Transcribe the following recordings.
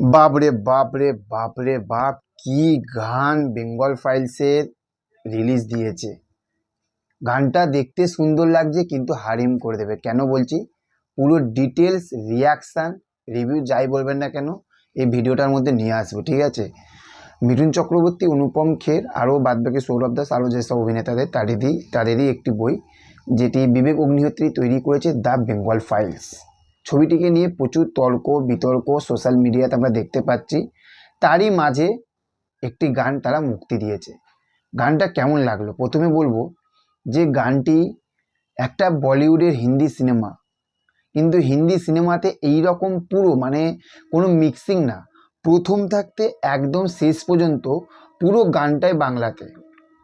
বাপরে বাপরে বাপরে, বাপ, কি গান বেঙ্গল ফাইলসের রিলিজ দিয়েছে। গানটা দেখতে সুন্দর লাগছে, কিন্তু হারিম করে দেবে। কেন বলছি? পুরো ডিটেলস রিয়াকশান রিভিউ যাই বলবেন না কেন, এই ভিডিওটার মধ্যে নিয়ে আসব, ঠিক আছে? মিঠুন চক্রবর্তী, অনুপম খের, আরও বাদবাকি সৌরভ দাস, আরও যেসব অভিনেতাদের, তাদেরই তাদেরই একটি বই, যেটি বিবেক অগ্নিহোত্রী তৈরি করেছে দ্য বেঙ্গল ফাইলস। ছবিটিকে নিয়ে প্রচুর তর্ক, বিতর্ক সোশ্যাল মিডিয়াতে আমরা দেখতে পাচ্ছি। তারই মাঝে একটি গান তারা মুক্তি দিয়েছে। গানটা কেমন লাগল? প্রথমে বলব যে গানটি একটা বলিউডের হিন্দি সিনেমা কিন্তু হিন্দি সিনেমাতে এই রকম পুরো মানে কোনো মিক্সিং না। প্রথম থাকতে একদম শেষ পর্যন্ত পুরো গানটাই বাংলাতে।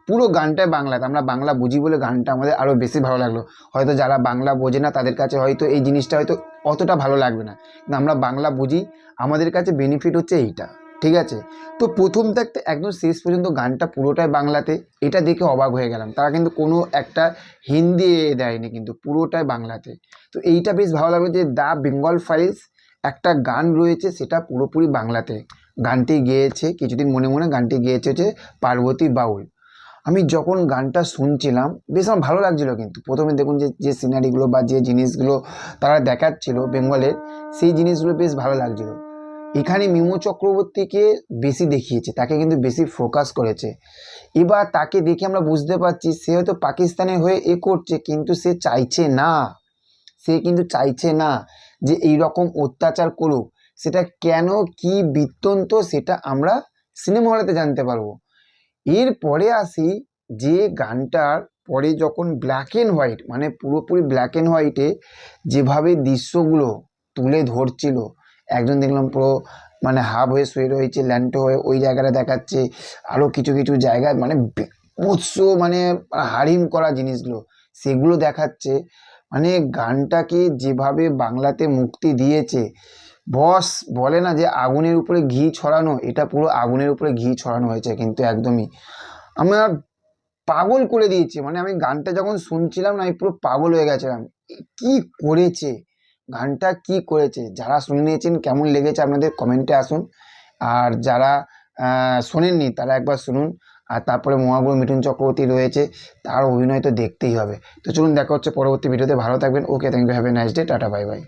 পুরো গানটাই বাংলাতে। আমরা বাংলা বুঝি বলে গানটা আমাদের আরও বেশি ভালো লাগল। হয়তো যারা বাংলা বোঝে না, তাদের কাছে হয়তো এই জিনিসটা হয়তো অতটা ভালো লাগবে না। কিন্তু আমরা বাংলা বুঝি, আমাদের কাছে বেনিফিট হচ্ছে এইটা, ঠিক আছে? তো প্রথম থাকতে একদম শেষ পর্যন্ত গানটা পুরোটাই বাংলাতে, এটা দেখে অবাক হয়ে গেলাম। তারা কিন্তু কোনো একটা হিন্দি দেয়নি কিন্তু, পুরোটাই বাংলাতে। তো এইটা বেশ ভালো লাগল যে দ্য বেঙ্গল ফাইলস একটা গান রয়েছে, সেটা পুরোপুরি বাংলাতে। গানটি গেয়েছে, কিছুদিন মনে মনে গানটি গেয়েছে হচ্ছে পার্বতী বাউল। আমি যখন গানটা শুনছিলাম, বেশ আমার ভালো লাগছিল কিন্তু। প্রথমে দেখুন যে যে সিনারিগুলো বা যে জিনিসগুলো তারা দেখাচ্ছিল বেঙ্গলের, সেই জিনিসগুলো বেশ ভালো লাগছিল। এখানে মিমো চক্রবর্তীকে বেশি দেখিয়েছে, তাকে কিন্তু বেশি ফোকাস করেছে। এবার তাকে দেখে আমরা বুঝতে পারছি, সে হয়তো পাকিস্তানের হয়ে এ করছে, কিন্তু সে চাইছে না। সে কিন্তু চাইছে না যে এই রকম অত্যাচার করুক। সেটা কেন, কি বৃত্তন্ত, সেটা আমরা সিনেমা হলেতে জানতে পারব। এরপরে আসি যে গানটার পরে যখন ব্ল্যাক অ্যান্ড হোয়াইট মানে পুরোপুরি ব্ল্যাক অ্যান্ড হোয়াইটে যেভাবে দৃশ্যগুলো তুলে ধরছিল, একজন দেখলাম পুরো মানে হাফ হয়ে শুয়ে রয়েছে ল্যান্টো হয়ে ওই জায়গাটা দেখাচ্ছে আরও কিছু কিছু জায়গায় মানে উৎস মানে হারিম করা জিনিসগুলো, সেগুলো দেখাচ্ছে। মানে গানটাকে যেভাবে বাংলাতে মুক্তি দিয়েছে বস বলে না যে আগুনের উপরে ঘি ছড়ানো, এটা পুরো আগুনের উপরে ঘি ছড়ানো হয়েছে কিন্তু একদমই। আমার পাগল করে দিয়েছে মানে আমি গানটা যখন শুনছিলাম না, আমি পুরো পাগল হয়ে গেছিলাম। কি করেছে? গানটা কি করেছে? যারা শুনে নিয়েছেন, কেমন লেগেছে আপনাদের কমেন্টে আসুন। আর যারা শোনেননি, তারা একবার শুনুন। আর তারপরে মহাগুরু মিঠুন চক্রবর্তী রয়েছে, তার অভিনয় তো দেখতেই হবে। তো চলুন, দেখা হচ্ছে পরবর্তী ভিডিওতে। ভালো থাকবেন। Okay thank you have a nice day tata bye bye